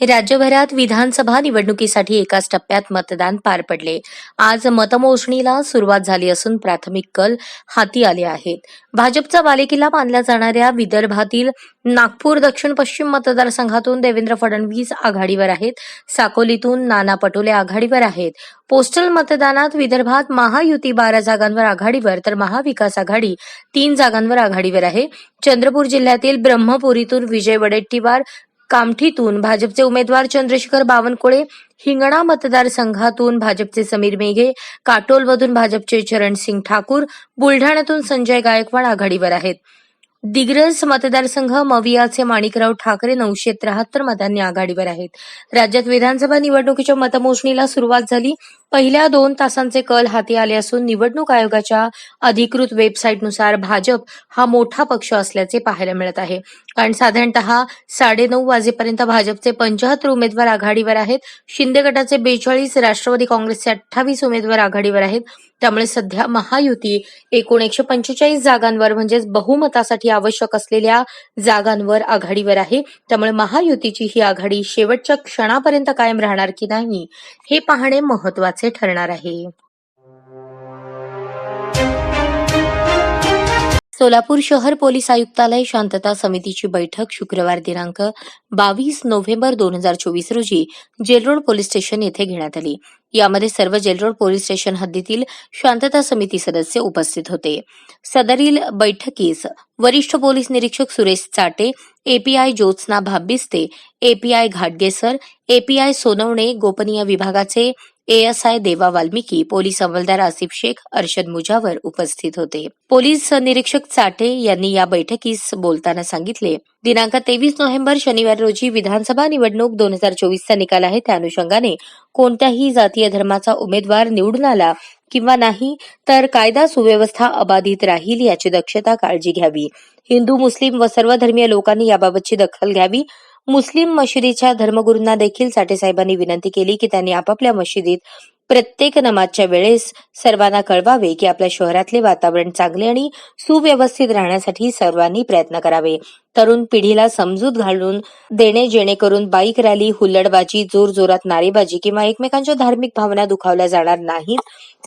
राज्यभरात विधानसभा निवडणुकीसाठी एकाच टप्प्यात मतदान पार पडले. आज मतमोजणीला सुरुवात झाली असून प्राथमिक कल हाती आले आहेत. भाजपचा बालेकिल्ला मानल्या जाणाऱ्या विदर्भातील नागपूर दक्षिण पश्चिम मतदारसंघातून देवेंद्र फडणवीस आघाडीवर आहेत. साकोलीतून नाना पटोले आघाडीवर आहेत. पोस्टल मतदानात विदर्भात महायुती बारा जागांवर आघाडीवर तर महाविकास आघाडी तीन जागांवर आघाडीवर आहे. चंद्रपूर जिल्ह्यातील ब्रह्मपुरीतून विजय वडेट्टीवार कामठीतून भाजपचे उमेदवार चंद्रशेखर बावनकुळे हिंगणा मतदारसंघातून भाजपचे समीर मेघे काटोलमधून भाजपचे चरणसिंग ठाकूर बुलढाण्यातून संजय गायकवाड आघाडीवर आहेत. दिग्रस मतदारसंघ मवियाचे माणिकराव ठाकरे नऊशे त्र्याहत्तर मतांनी आघाडीवर आहेत. राज्यात विधानसभा निवडणुकीच्या मतमोजणीला सुरुवात झाली. पहिल्या दोन तासांचे कल हाती आले असून निवडणूक आयोगाच्या अधिकृत वेबसाईटनुसार भाजप हा मोठा पक्ष असल्याचे पाहायला मिळत आहे. कारण साधारणतः साडेनऊ वाजेपर्यंत भाजपचे पंचाहत्तर उमेदवार आघाडीवर आहेत. शिंदे गटाचे बेचाळीस राष्ट्रवादी काँग्रेसचे अठ्ठावीस उमेदवार आघाडीवर आहेत. त्यामुळे सध्या महायुती एकूण एकशे पंचेचाळीस जागांवर म्हणजेच बहुमतासाठी आवश्यक असलेल्या जागांवर आघाडीवर आहे. त्यामुळे महायुतीची ही आघाडी शेवटच्या क्षणापर्यंत कायम राहणार की नाही हे पाहणे महत्त्वाचे ठरणार आहे. सोलापूर शहर पोलीस आयुक्तालय शांतता समितीची बैठक शुक्रवार दिनांक बावीस नोव्हेंबर दोन हजार चोवीस रोजी जेलरोड पोलीस स्टेशन येथे घेण्यात आली. यामध्ये सर्व जेलरोड पोलीस स्टेशन हद्दीतील शांतता समिती सदस्य उपस्थित होते. सदरील बैठकीस वरिष्ठ पोलीस निरीक्षक Suresh Chate API Jyotsna Bhabiste API घाटगेसर API Sonawane गोपनीय विभागाचे एएसआय देवा वाल्मिकी पोलीस अंमलदार आसिफ शेख अर्शद मुजावर उपस्थित होते. पोलीस निरीक्षक चाटे यांनी या बैठकीस बोलताना सांगितले दिनांक तेवीस नोव्हेंबर शनिवार रोजी विधानसभा निवडणूक दोन हजार चोवीसचा निकाल आहे. त्या अनुषंगाने कोणत्याही जातीय धर्माचा उमेदवार निवडून आला किंवा नाही तर कायदा सुव्यवस्था अबाधित राहील याची दक्षता काळजी घ्यावी. हिंदू मुस्लिम व सर्व धर्मीय लोकांनी याबाबतची दखल घ्यावी. मुस्लिम मशिदीच्या धर्मगुरूंना देखील साठेसाहेबांनी विनंती केली की त्यांनी आपापल्या मशिदीत प्रत्येक नमाजच्या वेळेस सर्वांना कळवावे की आपल्या शहरातले वातावरण चांगले आणि सुव्यवस्थित राहण्यासाठी सर्वांनी प्रयत्न करावे. तरुण पिढीला समजूत घालून देणे जेणेकरून बाईक रॅली हुल्लडबाजी जोरजोरात नारेबाजी किंवा एकमेकांच्या धार्मिक भावना दुखावल्या जाणार नाहीत.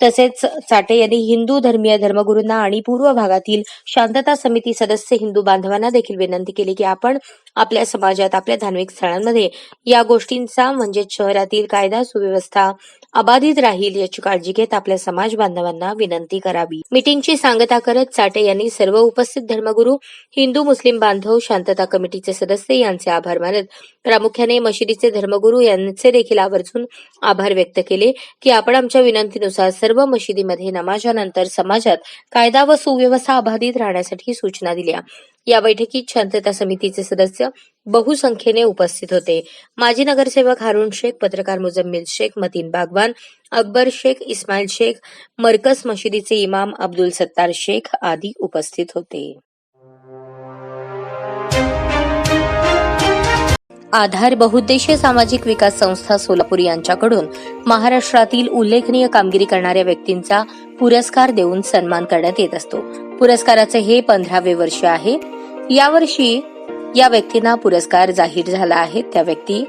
तसेच साठे यांनी हिंदू धर्मीय धर्मगुरूंना आणि पूर्व भागातील शांतता समिती सदस्य हिंदू बांधवांना देखील विनंती केली की आपण आपल्या समाजात आपल्या धार्मिक स्थळांमध्ये या गोष्टींचा म्हणजे शहरातील कायदा सुव्यवस्था अबाधित मर्यादित राहील याची काळजी घेत आपल्या समाज बांधवांना विनंती करावी. मीटिंगची सांगता करत चाटे यांनी सर्व उपस्थित धर्मगुरू हिंदू मुस्लिम बांधव शांतता कमिटीचे सदस्य यांचे आभार मानत प्रामुख्याने मशिदीचे धर्मगुरू यांचे देखील आवर्जून आभार व्यक्त केले की आपण आमच्या विनंतीनुसार सर्व मशिदीमध्ये नमाजानंतर समाजात कायदा व सुव्यवस्था अबाधित राहण्यासाठी सूचना दिल्या. या बैठकीत शांतता समितीचे सदस्य बहुसंख्येने उपस्थित होते. माजी नगरसेवक हारुण शेख पत्रकार मुजम्मिल शेख मतीन बागवान अकबर शेख इस्माईल शेख मरकस मशिदीचे इमाम अब्दुल सत्तार शेख आदी उपस्थित होते. आधार बहुद्देशीय सामाजिक विकास संस्था सोलापूर यांच्याकडून महाराष्ट्रातील उल्लेखनीय कामगिरी करणाऱ्या व्यक्तींचा पुरस्कार देऊन सन्मान करण्यात येत असतो. पुरस्काराचे हे पंधरावे वर्ष आहे. यावर्षी या व्यक्तींना पुरस्कार जाहीर झाला आहे. त्या व्यक्ती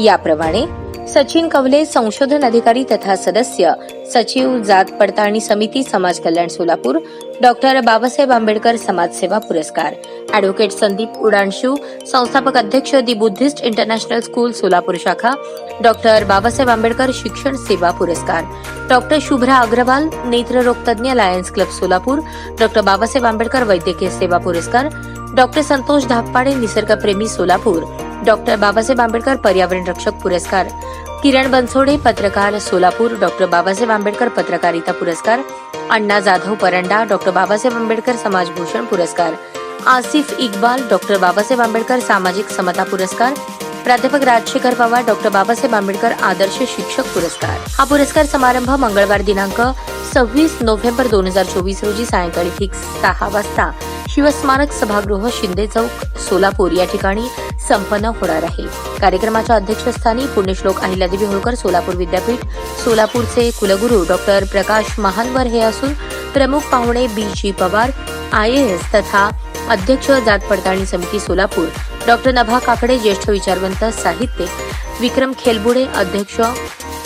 याप्रमाणे सचिन कवले संशोधन अधिकारी तथा सदस्य सचिव जात पडताळणी समिती समाज कल्याण सोलापूर डॉक्टर बाबासाहेब आंबेडकर समाजसेवा पुरस्कार. अॅडव्होकेट संदीप उडाणशू संस्थापक अध्यक्ष the Buddhist international school Solapur शाखा डॉक्टर बाबासाहेब आंबेडकर शिक्षण सेवा पुरस्कार. Doctor Shubhra Agarwal नेत्ररोगतज्ञ lions club Solapur doctor Babasaheb Ambedkar वैद्यकीय सेवा पुरस्कार डॉक्टर संतोष धाकपाडे निसर्गप्रेमी सोलापूर. डॉक्टर बाबासाहेब आंबेडकर पर्यावरण रक्षक पुरस्कार. किरण बनसोडे पत्रकार सोलापूर. डॉक्टर बाबासाहेब आंबेडकर पत्रकारिता पुरस्कार. अण्णा जाधव परंडा डॉक्टर बाबासाहेब आंबेडकर समाजभूषण पुरस्कार. आसिफ इक्बाल डॉक्टर बाबासाहेब आंबेडकर सामाजिक समता पुरस्कार. प्राध्यापक राजशेखर पवार डॉक्टर बाबासाहेब आंबेडकर आदर्श शिक्षक पुरस्कार. हा पुरस्कार समारंभ मंगळवार दिनांक सव्वीस नोव्हेंबर दोन हजार चोवीस रोजी सायंकाळी ठीक सहा वाजता शिवस्मारक सभागृह शिंदे चौक सोलापूर या ठिकाणी संपन्न होणार आहे. कार्यक्रमाच्या अध्यक्षस्थानी पुण्यश्लोक अहिल्यादेवी होळकर सोलापूर विद्यापीठ सोलापूरचे कुलगुरू डॉक्टर प्रकाश महानवर हे असून प्रमुख पाहुणे B G Pawar I S तथा अध्यक्ष जात पडताळणी समिती सोलापूर. डॉक्टर नभा काकडे ज्येष्ठ विचारवंत साहित्यिक विक्रम खेलबुडे अध्यक्ष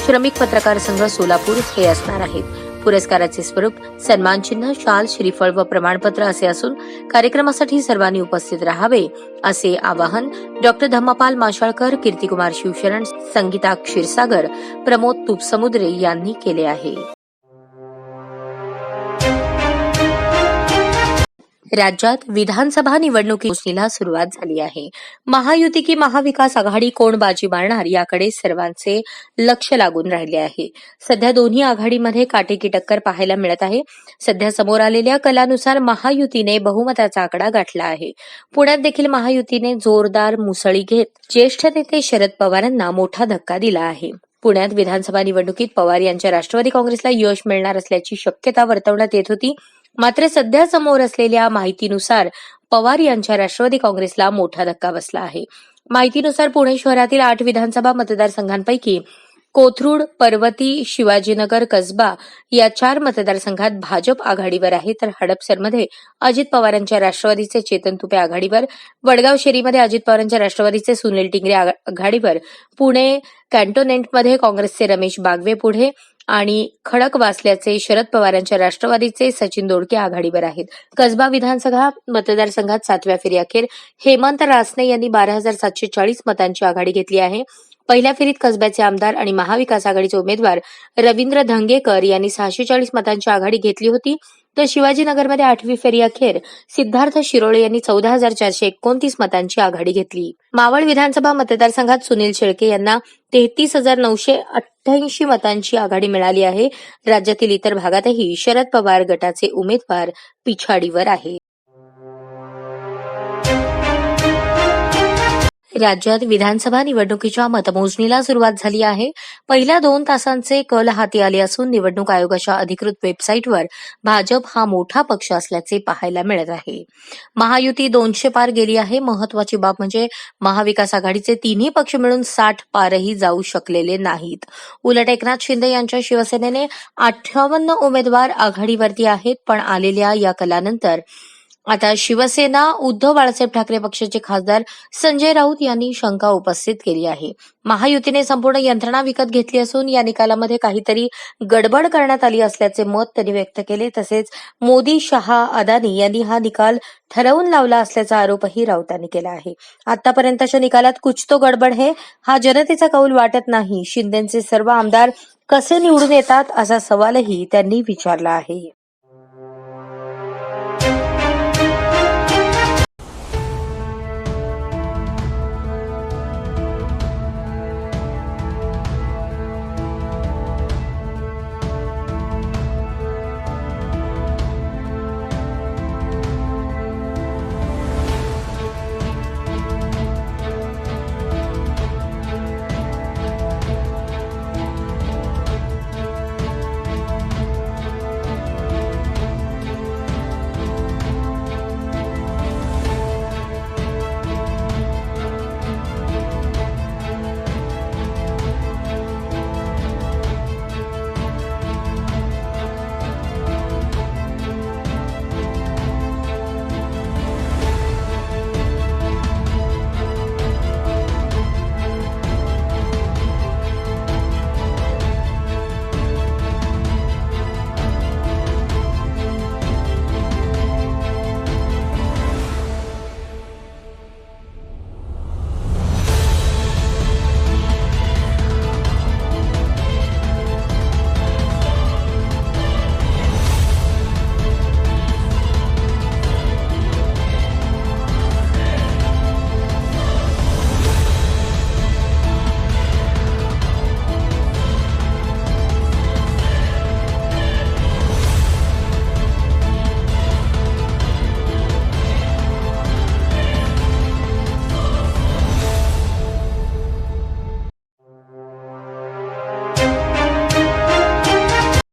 श्रमिक पत्रकार संघ सोलापूर हे असणार आहेत. पुरस्काराचे स्वरूप सन्मान चिन्ह शाल श्रीफळ व प्रमाणपत्र असे असून कार्यक्रमासाठी सर्वांनी उपस्थित राहावे असे आवाहन डॉक्टर धम्मपाल माशाळकर कीर्तिकुमार शिवशरण संगीता क्षीरसागर प्रमोद तुपसमुद्रे यांनी केले आहे. राज्यात विधानसभा निवडणुकीला सुरुवात झाली आहे. महायुती की महाविकास आघाडी कोण बाजी मारणार याकडे सर्वांचे लक्ष लागून राहिले आहे. सध्या दोन्ही आघाडीमध्ये काटेकी टक्कर पाहायला मिळत आहे. सध्या समोर आलेल्या कलानुसार महायुतीने बहुमताचा आकडा गाठला आहे. पुण्यात देखील महायुतीने जोरदार मुसळी घेत ज्येष्ठ नेते शरद पवारांना मोठा धक्का दिला आहे. पुण्यात विधानसभा निवडणुकीत पवार यांच्या राष्ट्रवादी काँग्रेसला यश मिळणार असल्याची शक्यता वर्तवण्यात येत होती. मात्र सध्या समोर असलेल्या माहितीनुसार पवार यांच्या राष्ट्रवादी काँग्रेसला मोठा धक्का बसला आहे. माहितीनुसार पुणे शहरातील आठ विधानसभा मतदारसंघांपैकी कोथरूड पर्वती शिवाजीनगर कसबा या चार मतदारसंघात भाजप आघाडीवर आहे तर हडपसरमध्ये अजित पवारांच्या राष्ट्रवादीचे चेतन तुपे आघाडीवर वडगाव शेरीमध्ये अजित पवारांच्या राष्ट्रवादीचे सुनील टिंगरे आघाडीवर पुणे कॅन्टोनेंटमध्ये काँग्रेसचे रमेश बागवे पुढे आणि खडक वाचल्याचे शरद पवारांच्या राष्ट्रवादीचे सचिन दोडके आघाडीवर आहेत. कसबा विधानसभा मतदारसंघात सातव्या फेरी अखेर हेमंत रासने यांनी बारा हजार सातशे चाळीस मतांची आघाडी घेतली आहे. पहिल्या फेरीत कसब्याचे आमदार आणि महाविकास आघाडीचे उमेदवार रवींद्र धंगेकर यांनी सहाशे चाळीस मतांची आघाडी घेतली होती. तर शिवाजीनगरमध्ये आठवी फेरी अखेर सिद्धार्थ शिरोळे यांनी चौदा हजार चारशे एकोणतीस मतांची आघाडी घेतली. मावळ विधानसभा मतदारसंघात सुनील शेळके यांना तेहतीस हजार नऊशे अठ्ठ्याऐंशी मतांची आघाडी मिळाली आहे. राज्यातील इतर भागातही शरद पवार गटाचे उमेदवार पिछाडीवर आहेत राज्यात विधानसभा निवडणुकीच्या मतमोजणीला सुरुवात झाली आहे. पहिल्या दोन तासांचे कल हाती आले असून निवडणूक आयोगाच्या अधिकृत वेबसाईटवर भाजप हा मोठा पक्ष असल्याचे पाहायला मिळत आहे. महायुती दोनशे पार गेली आहे. महत्वाची बाब म्हणजे महाविकास आघाडीचे तिन्ही पक्ष मिळून साठ पारही जाऊ शकलेले नाहीत. उलट एकनाथ शिंदे यांच्या शिवसेनेने अठ्ठावन्न उमेदवार आघाडीवरती आहेत पण आलेल्या या कलानंतर आता शिवसेना उद्धव बाळासाहेब ठाकरे पक्षाचे खासदार संजय राऊत यांनी शंका उपस्थित केली आहे. महायुतीने संपूर्ण यंत्रणा विकत घेतली असून या निकालामध्ये काहीतरी गडबड करण्यात आली असल्याचे मत त्यांनी व्यक्त केले. तसेच मोदी शहा अदानी यांनी हा निकाल ठरवून लावला असल्याचा आरोपही राऊतांनी केला आहे. आतापर्यंतच्या निकालात कुछ तो गडबड हे हा जनतेचा कौल वाटत नाही. शिंदेचे सर्व आमदार कसे निवडून येतात असा सवालही त्यांनी विचारला आहे.